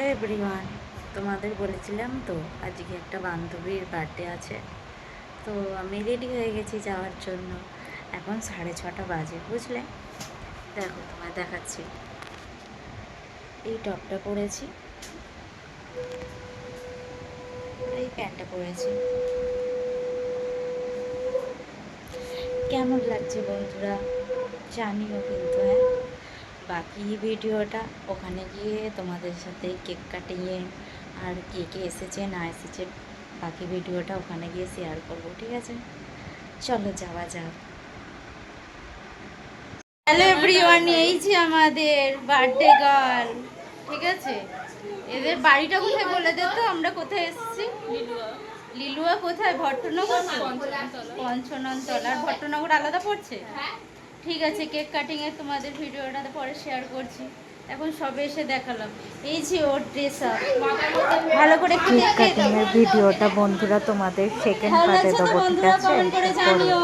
Everyone তোমাদের বলেছিলাম তো, আজকে একটা বান্ধবীর বার্থডে আছে। তো আমি রেডি হয়ে গেছি যাওয়ার জন্য। এখন সাড়ে ছটা বাজে, বুঝলে? দেখো, তোমায় দেখাচ্ছি। এই টপটা পরেছি। এই প্যান্টটা পরেছি। কেমন লাগছে বন্ধুরা? জানিও কিন্তু হ্যাঁ? বাকি ভিডিওটা ওখানে গিয়ে তোমাদের সাথে কেক কাটিয়ে আর কে কে এসেছে না এসেছে বাকি ভিডিওটা ওখানে গিয়ে শেয়ার করব ঠিক আছে? চলো যাওয়া যাক। হ্যালো এভরিওয়ান এই যে আমাদের বার্থডে গার্ল ঠিক আছে? এদের বাড়িটা কোথায় বলে দে তো? আমরা কোথায় এসেছি? লিলুয়া। কোথায়? ভট্টনগর? তো? পঞ্চননতলা। আর ভট্টনগর আলাদা পড়ছে? ঠিক আছে কেক কাটিং এর তোমাদের ভিডিওটা পরে শেয়ার করছি। এখন সবে এসে দেখালাম। এই যে ওর ড্রেস আপ ভালো করে কেক কাটিং এর ভিডিওটা বন্ধুরা তোমাদের সেকেন্ড পার্টে দেবো ঠিক আছে? করে। জানিও।